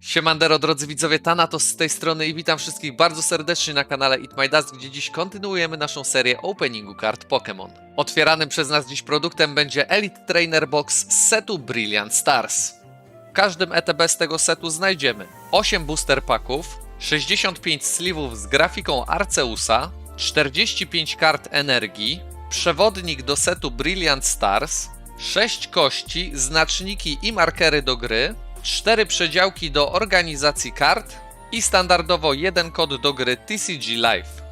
Siemandero, drodzy widzowie, Thanatos z tej strony i witam wszystkich bardzo serdecznie na kanale Eat My Dust, gdzie dziś kontynuujemy naszą serię openingu kart Pokémon. Otwieranym przez nas dziś produktem będzie Elite Trainer Box z setu Brilliant Stars. W każdym ETB z tego setu znajdziemy 8 booster packów, 65 slivów z grafiką Arceusa, 45 kart energii, przewodnik do setu Brilliant Stars, 6 kości, znaczniki i markery do gry, 4 przedziałki do organizacji kart i standardowo jeden kod do gry TCG Live.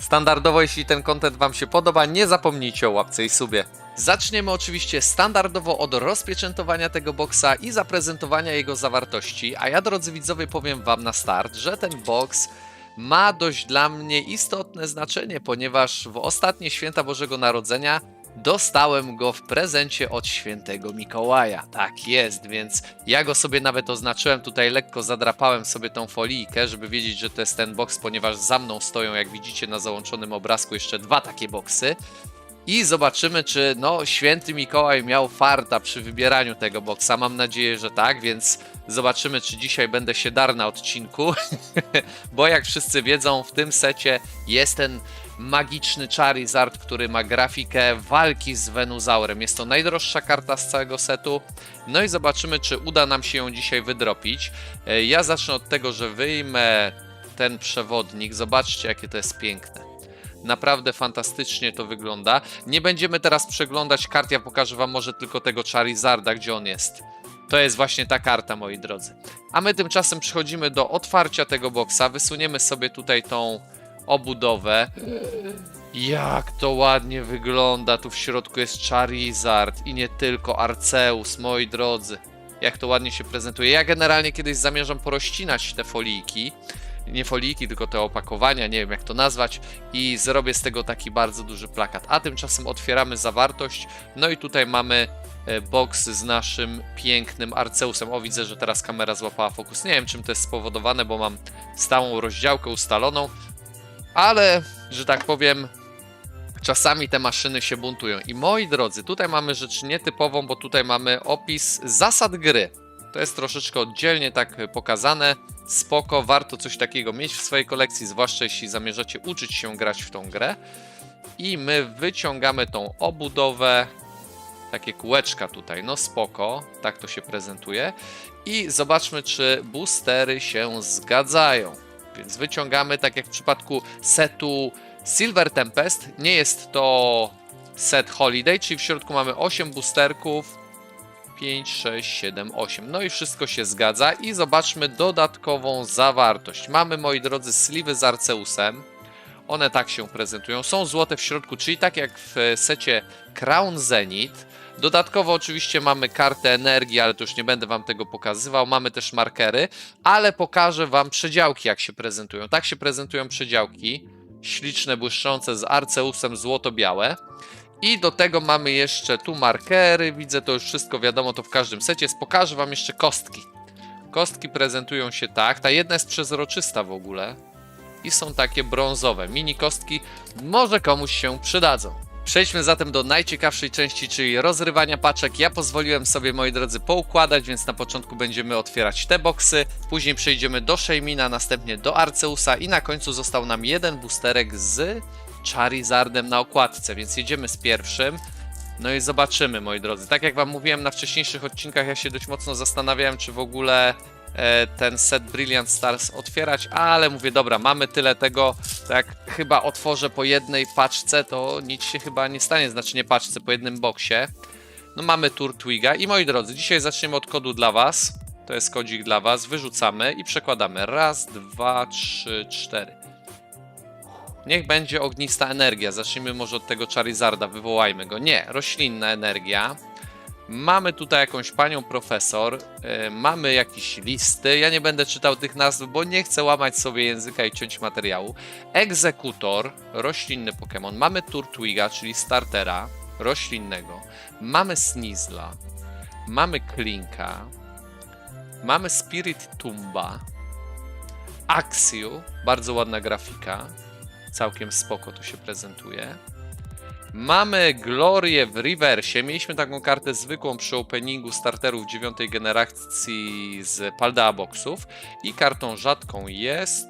Standardowo, jeśli ten content Wam się podoba, nie zapomnijcie o łapce i subie. Zaczniemy oczywiście standardowo od rozpieczętowania tego boksa i zaprezentowania jego zawartości, a ja drodzy widzowie powiem Wam na start, że ten box ma dość dla mnie istotne znaczenie, ponieważ w ostatnie święta Bożego Narodzenia dostałem go w prezencie od świętego Mikołaja. Tak jest, więc ja go sobie nawet oznaczyłem, tutaj lekko zadrapałem sobie tą folijkę, żeby wiedzieć, że to jest ten box, ponieważ za mną stoją, jak widzicie na załączonym obrazku, jeszcze dwa takie boksy. I zobaczymy, czy no, święty Mikołaj miał farta przy wybieraniu tego boksa. Mam nadzieję, że tak, więc zobaczymy, czy dzisiaj będę się dar na odcinku. Bo jak wszyscy wiedzą, w tym secie jest ten magiczny Charizard, który ma grafikę walki z Venusaurem. Jest to najdroższa karta z całego setu. No i zobaczymy, czy uda nam się ją dzisiaj wydropić. E, Ja zacznę od tego, że wyjmę ten przewodnik. Zobaczcie, jakie to jest piękne. Naprawdę fantastycznie to wygląda. Nie będziemy teraz przeglądać kart, ja pokażę wam może tylko tego Charizarda, gdzie on jest. To jest właśnie ta karta, moi drodzy. A my tymczasem przechodzimy do otwarcia tego boksa. Wysuniemy sobie tutaj tą obudowę. Jak to ładnie wygląda. Tu w środku jest Charizard i nie tylko Arceus, moi drodzy. Jak to ładnie się prezentuje. Ja generalnie kiedyś zamierzam porościnać te folijki. Nie folijki, tylko te opakowania, nie wiem jak to nazwać. I zrobię z tego taki bardzo duży plakat. A tymczasem otwieramy zawartość. No i tutaj mamy e, box z naszym pięknym Arceusem. O, widzę, że teraz kamera złapała fokus. Nie wiem, czym to jest spowodowane, bo mam stałą rozdziałkę ustaloną, ale, że tak powiem, czasami te maszyny się buntują. I moi drodzy, tutaj mamy rzecz nietypową, bo tutaj mamy opis zasad gry. To jest troszeczkę oddzielnie tak pokazane. Spoko, warto coś takiego mieć w swojej kolekcji, zwłaszcza jeśli zamierzacie uczyć się grać w tą grę. I my wyciągamy tą obudowę, takie kółeczka tutaj, no spoko, tak to się prezentuje. I zobaczmy, czy boostery się zgadzają. Więc wyciągamy, tak jak w przypadku setu Silver Tempest, nie jest to set Holiday, czyli w środku mamy 8 boosterków, 5, 6, 7, 8. No i wszystko się zgadza. I zobaczmy dodatkową zawartość. Mamy, moi drodzy, sliwy z Arceusem. One tak się prezentują. Są złote w środku, czyli tak jak w secie Crown Zenith. Dodatkowo oczywiście mamy kartę energii, ale to już nie będę wam tego pokazywał. Mamy też markery, ale pokażę wam przedziałki, jak się prezentują. Tak się prezentują przedziałki. Śliczne, błyszczące z Arceusem złoto-białe. I do tego mamy jeszcze tu markery. Widzę to już wszystko wiadomo, to w każdym secie. Pokażę wam jeszcze kostki. Kostki prezentują się tak. Ta jedna jest przezroczysta w ogóle. I są takie brązowe. Mini kostki może komuś się przydadzą. Przejdźmy zatem do najciekawszej części, czyli rozrywania paczek. Ja pozwoliłem sobie, moi drodzy, poukładać, więc na początku będziemy otwierać te boksy, później przejdziemy do Shaymina, następnie do Arceusa i na końcu został nam jeden boosterek z Charizardem na okładce, więc jedziemy z pierwszym. No i zobaczymy, moi drodzy. Tak jak wam mówiłem na wcześniejszych odcinkach, ja się dość mocno zastanawiałem, czy w ogóle ten set Brilliant Stars otwierać, ale mówię, dobra, mamy tyle tego, tak chyba otworzę po jednej paczce, to nic się chyba nie stanie, znaczy nie paczce, po jednym boksie. No mamy Turtwiga i moi drodzy, dzisiaj zaczniemy od kodu dla was. To jest kodzik dla was, wyrzucamy i przekładamy. Raz, dwa, trzy, cztery. Niech będzie ognista energia. Zacznijmy może od tego Charizarda, wywołajmy go. Nie, roślinna energia. Mamy tutaj jakąś panią profesor, yy, mamy jakieś listy. Ja nie będę czytał tych nazw, bo nie chcę łamać sobie języka i ciąć materiału. Egzekutor, roślinny Pokémon. Mamy Turtwiga, czyli startera roślinnego. Mamy Snizla. Mamy Klinka. Mamy Spirit Tumba. Axiu, bardzo ładna grafika. Całkiem spoko to się prezentuje. Mamy Glorię w reversie. Mieliśmy taką kartę zwykłą przy openingu starterów dziewiątej generacji z Paldea Boxów. I kartą rzadką jest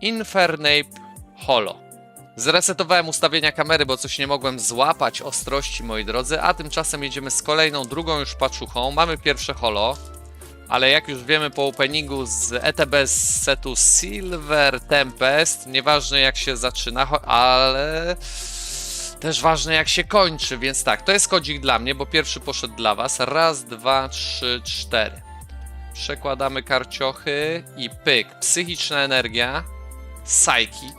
Infernape Holo. Zresetowałem ustawienia kamery, bo coś nie mogłem złapać ostrości, moi drodzy, a tymczasem jedziemy z kolejną, drugą już paczuchą. Mamy pierwsze holo, ale jak już wiemy po openingu z ETB z setu Silver Tempest, nieważne jak się zaczyna, ale też ważne jak się kończy, więc tak, to jest kodzik dla mnie, bo pierwszy poszedł dla was. Raz, dwa, trzy, cztery. Przekładamy karciochy i pyk. Psychiczna energia, psychic,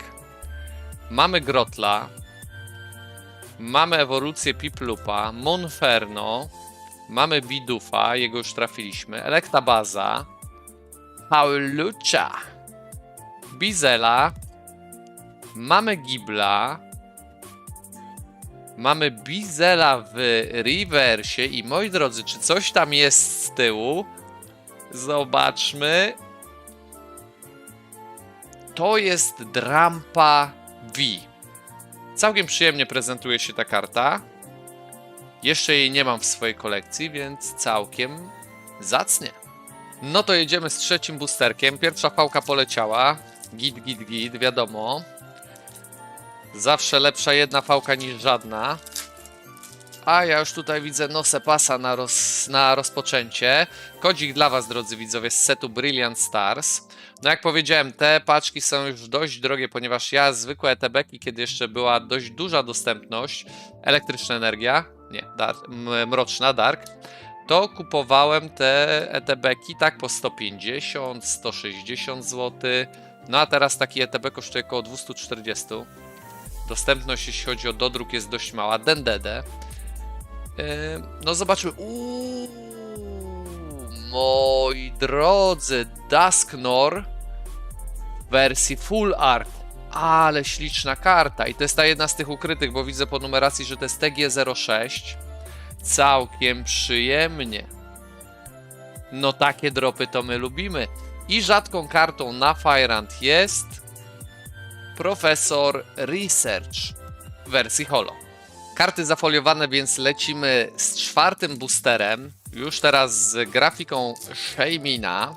Mamy Grotla. Mamy ewolucję Piplupa, Monferno. Mamy Bidufa, jego już trafiliśmy. Elektabaza. Paulucza. Bizela. Mamy Gibla. Mamy Bizela w reversie i moi drodzy, czy coś tam jest z tyłu? Zobaczmy. To jest Drampa V. Całkiem przyjemnie prezentuje się ta karta. Jeszcze jej nie mam w swojej kolekcji, więc całkiem zacnie. No to jedziemy z trzecim boosterkiem. Pierwsza fałka poleciała. Git, git, git, wiadomo. Zawsze lepsza jedna fałka niż żadna. A ja już tutaj widzę nosę pasa na, roz, na rozpoczęcie. Kodzik dla Was, drodzy widzowie, z setu Brilliant Stars. No jak powiedziałem, te paczki są już dość drogie, ponieważ ja zwykłe ETB-ki, kiedy jeszcze była dość duża dostępność, elektryczna energia, nie, dar, mroczna, dark, to kupowałem te ETB-ki tak po 150, 160 zł. No a teraz taki ETB kosztuje około 240. Dostępność, jeśli chodzi o dodruk, jest dość mała. Dendede. No zobaczmy. Uuu, moi drodzy, Dusknor w wersji Full Art. Ale śliczna karta. I to jest ta jedna z tych ukrytych, bo widzę po numeracji, że to jest TG06. Całkiem przyjemnie. No takie dropy to my lubimy. I rzadką kartą na Firant jest Profesor Research w wersji Holo. Karty zafoliowane, więc lecimy z czwartym boosterem. Już teraz z grafiką Shaymina.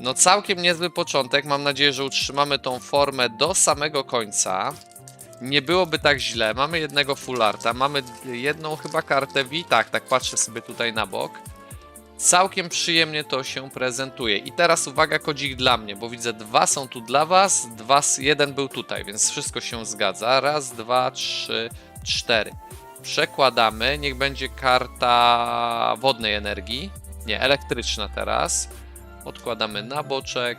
No całkiem niezły początek. Mam nadzieję, że utrzymamy tą formę do samego końca. Nie byłoby tak źle. Mamy jednego full arta, mamy jedną chyba kartę V. Tak, tak patrzę sobie tutaj na bok. Całkiem przyjemnie to się prezentuje. I teraz uwaga, kodzik dla mnie, bo widzę dwa są tu dla was, dwa, jeden był tutaj, więc wszystko się zgadza. Raz, dwa, trzy, cztery. Przekładamy, niech będzie karta wodnej energii. Nie, elektryczna teraz. Odkładamy na boczek.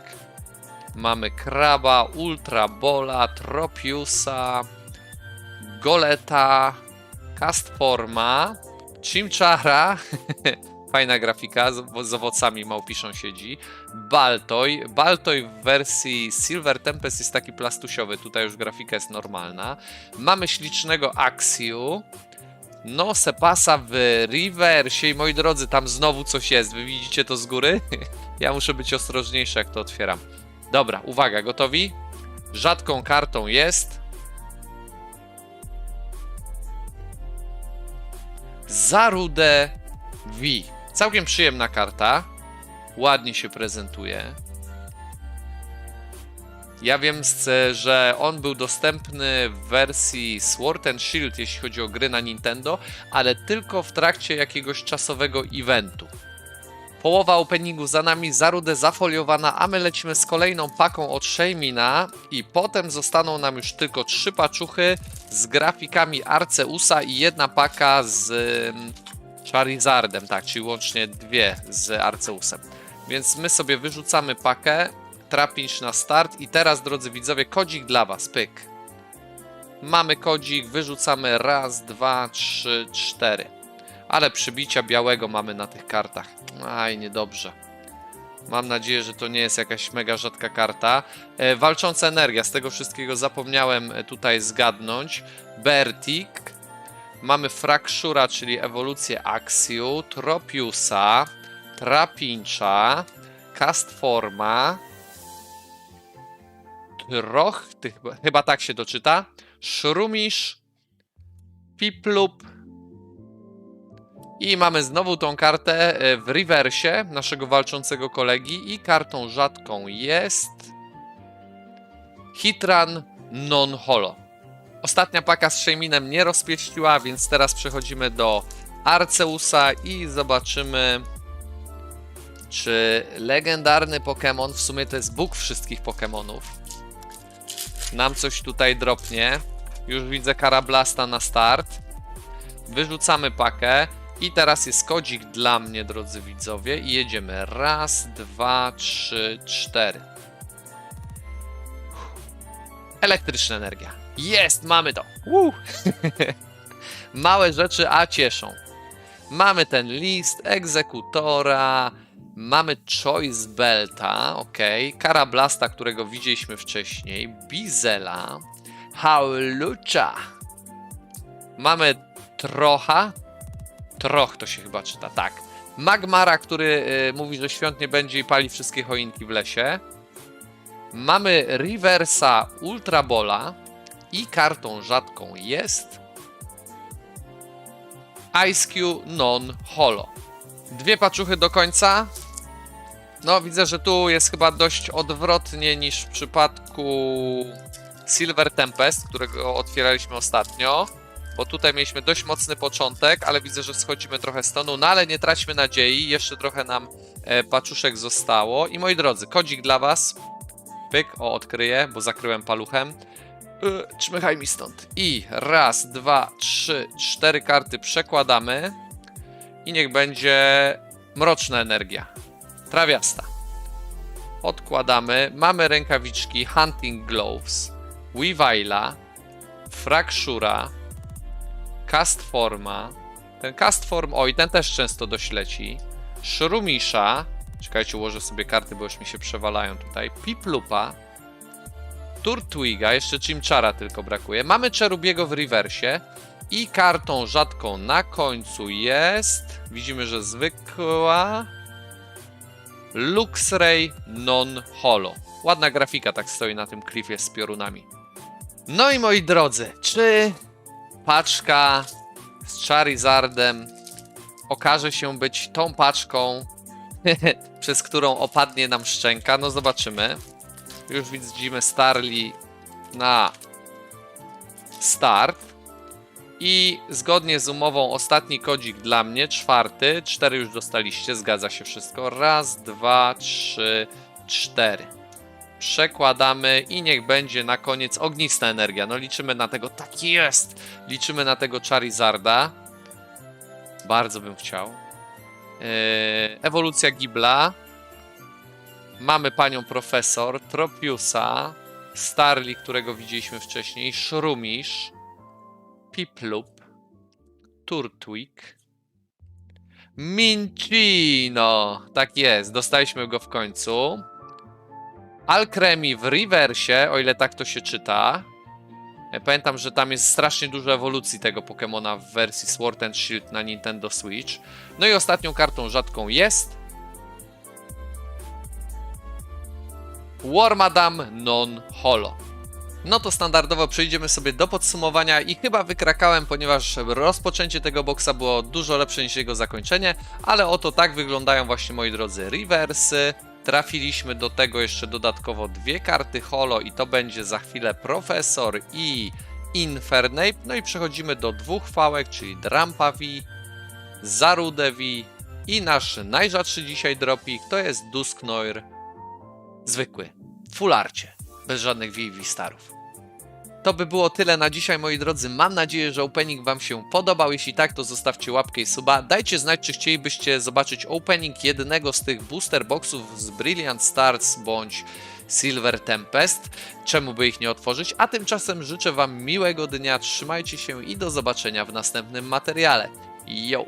Mamy Kraba, Ultra Bola, Tropiusa, Goleta, Castforma, Chimchara, fajna grafika, z, z owocami małpiszą siedzi, Baltoj, Baltoj w wersji Silver Tempest jest taki plastusiowy, tutaj już grafika jest normalna. Mamy ślicznego Axiu, no Sepasa w Reversie i moi drodzy, tam znowu coś jest, wy widzicie to z góry? ja muszę być ostrożniejszy jak to otwieram. Dobra, uwaga, gotowi? Rzadką kartą jest. Zarude V. Całkiem przyjemna karta. Ładnie się prezentuje. Ja wiem, że on był dostępny w wersji Sword and Shield, jeśli chodzi o gry na Nintendo, ale tylko w trakcie jakiegoś czasowego eventu. Połowa openingu za nami, zarudę zafoliowana, a my lecimy z kolejną paką od Shaymina i potem zostaną nam już tylko trzy paczuchy z grafikami Arceusa i jedna paka z Charizardem, tak, czyli łącznie dwie z Arceusem. Więc my sobie wyrzucamy pakę, trapisz na start i teraz, drodzy widzowie, kodzik dla was, pyk. Mamy kodzik, wyrzucamy raz, dwa, trzy, cztery. Ale przybicia białego mamy na tych kartach. Aj, niedobrze. Mam nadzieję, że to nie jest jakaś mega rzadka karta. E, walcząca energia, z tego wszystkiego zapomniałem e, tutaj zgadnąć. Bertik. Mamy Frakshura, czyli ewolucję Axiu, Tropiusa, Trapincha, Castforma, Troch, chyba tak się doczyta, Szrumisz, Piplup i mamy znowu tą kartę e, w rewersie naszego walczącego kolegi i kartą rzadką jest Hitran Non-Holo. Ostatnia paka z Shayminem nie rozpieściła, więc teraz przechodzimy do Arceusa i zobaczymy czy legendarny Pokémon, w sumie to jest Bóg wszystkich Pokémonów, nam coś tutaj dropnie. Już widzę Karablasta na start. Wyrzucamy pakę. I teraz jest kodzik dla mnie, drodzy widzowie. I jedziemy. Raz, dwa, trzy, cztery. Elektryczna energia. Jest, mamy to. Małe rzeczy, a cieszą. Mamy ten list egzekutora. Mamy Choice Belta, ok. Karablasta, którego widzieliśmy wcześniej. Bizela. Haulucha. Mamy Trocha. Troch to się chyba czyta, tak. Magmara, który y, mówi, że świąt nie będzie i pali wszystkie choinki w lesie. Mamy Reversa Ultrabola i kartą rzadką jest Ice Cube Non Holo. Dwie paczuchy do końca. No, widzę, że tu jest chyba dość odwrotnie niż w przypadku Silver Tempest, którego otwieraliśmy ostatnio. Bo tutaj mieliśmy dość mocny początek, ale widzę, że schodzimy trochę z tonu. No ale nie traćmy nadziei, jeszcze trochę nam e, paczuszek zostało. I moi drodzy, kodzik dla Was. Pyk, o, odkryję, bo zakryłem paluchem. Czmychaj mi stąd. I raz, dwa, trzy, cztery karty przekładamy. I niech będzie mroczna energia. Trawiasta. Odkładamy. Mamy rękawiczki Hunting Gloves, Weavila, Fractura, Castforma. Ten Castform, oj, ten też często dość leci. Shrumisha. Czekajcie, ułożę sobie karty, bo już mi się przewalają tutaj. Piplupa. Turtwiga, jeszcze Chimchara tylko brakuje. Mamy Cherubiego w rewersie. I kartą rzadką na końcu jest. Widzimy, że zwykła. Luxray Non-Holo. Ładna grafika tak stoi na tym klifie z piorunami. No i moi drodzy, czy paczka z Charizardem okaże się być tą paczką, przez którą opadnie nam szczęka? No zobaczymy. Już widzimy Starly na start. I zgodnie z umową ostatni kodzik dla mnie, czwarty, cztery już dostaliście, zgadza się wszystko. Raz, dwa, trzy, cztery. Przekładamy i niech będzie na koniec ognista energia. No liczymy na tego, tak jest! Liczymy na tego Charizarda. Bardzo bym chciał. Yy, ewolucja Gibla. Mamy panią profesor, Tropiusa, Starly, którego widzieliśmy wcześniej, Shrumish, Piplup, Turtwig, Minchino. Tak jest, dostaliśmy go w końcu. Alcremi w reversie, o ile tak to się czyta. Pamiętam, że tam jest strasznie dużo ewolucji tego Pokemona w wersji Sword and Shield na Nintendo Switch. No i ostatnią kartą rzadką jest Wormadam Non-Holo. No to standardowo przejdziemy sobie do podsumowania i chyba wykrakałem, ponieważ rozpoczęcie tego boksa było dużo lepsze niż jego zakończenie, ale oto tak wyglądają właśnie moi drodzy reversy. Trafiliśmy do tego jeszcze dodatkowo dwie karty holo i to będzie za chwilę Profesor i Infernape. No i przechodzimy do dwóch fałek, czyli Drampavi, Zarudevi i nasz najrzadszy dzisiaj dropik to jest Dusknoir zwykły, fularcie, bez żadnych VV starów. To by było tyle na dzisiaj, moi drodzy. Mam nadzieję, że opening Wam się podobał. Jeśli tak, to zostawcie łapkę i suba. Dajcie znać, czy chcielibyście zobaczyć opening jednego z tych booster boxów z Brilliant Stars bądź Silver Tempest. Czemu by ich nie otworzyć? A tymczasem życzę Wam miłego dnia, trzymajcie się i do zobaczenia w następnym materiale. Yo!